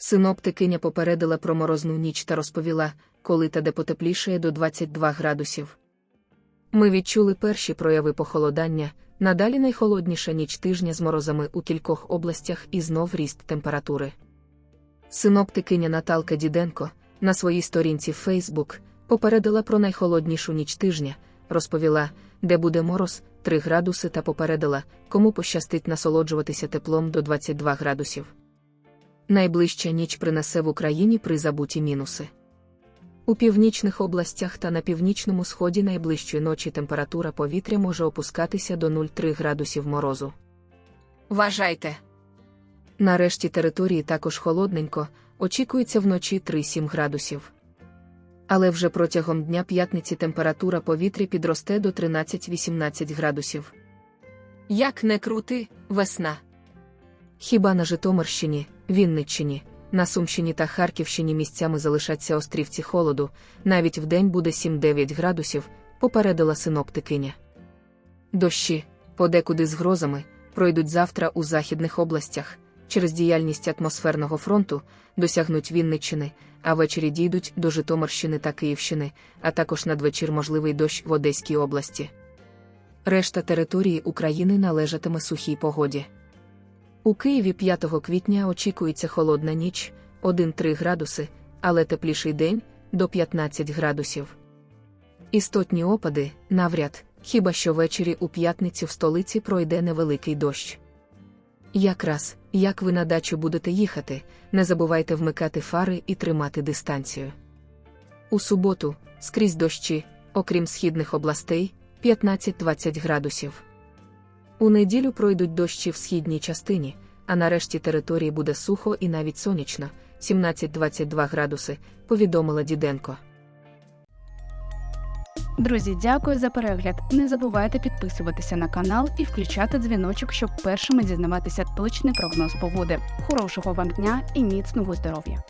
Синоптикиня попередила про морозну ніч та розповіла, коли та де потеплішає до 22 градусів. Ми відчули перші прояви похолодання, надалі найхолодніша ніч тижня з морозами у кількох областях і знов ріст температури. Синоптикиня Наталка Діденко на своїй сторінці Facebook попередила про найхолоднішу ніч тижня, розповіла, де буде мороз 3 градуси та попередила, кому пощастить насолоджуватися теплом до 22 градусів. Найближча ніч принесе в Україні при забуті мінуси. У північних областях та на північному сході найближчої ночі температура повітря може опускатися до 0,3 градусів морозу. Вважайте! Нарешті території також холодненько, очікується вночі 3-7 градусів. Але вже протягом дня п'ятниці температура повітря підросте до 13-18 градусів. Як не крути, весна. Хіба на Житомирщині, Вінниччині, на Сумщині та Харківщині місцями залишаться острівці холоду, навіть вдень буде 7-9 градусів, попередила синоптикиня. Дощі, подекуди з грозами, пройдуть завтра у західних областях, через діяльність атмосферного фронту, досягнуть Вінниччини, а ввечері дійдуть до Житомирщини та Київщини, а також надвечір можливий дощ в Одеській області. Решта території України належатиме сухій погоді. У Києві 5 квітня очікується холодна ніч 1-3 градуси, але тепліший день до 15 градусів. Істотні опади навряд, хіба що ввечері у п'ятницю в столиці пройде невеликий дощ. Якраз, як ви на дачу будете їхати, не забувайте вмикати фари і тримати дистанцію. У суботу, скрізь дощі, окрім східних областей, 15-20 градусів. У неділю пройдуть дощі в східній частині, а на решті території буде сухо і навіть сонячно 17-22 градуси, повідомила Діденко. Друзі, дякую за перегляд. Не забувайте підписуватися на канал і включати дзвіночок, щоб першими дізнаватися точний прогноз погоди. Хорошого вам дня і міцного здоров'я!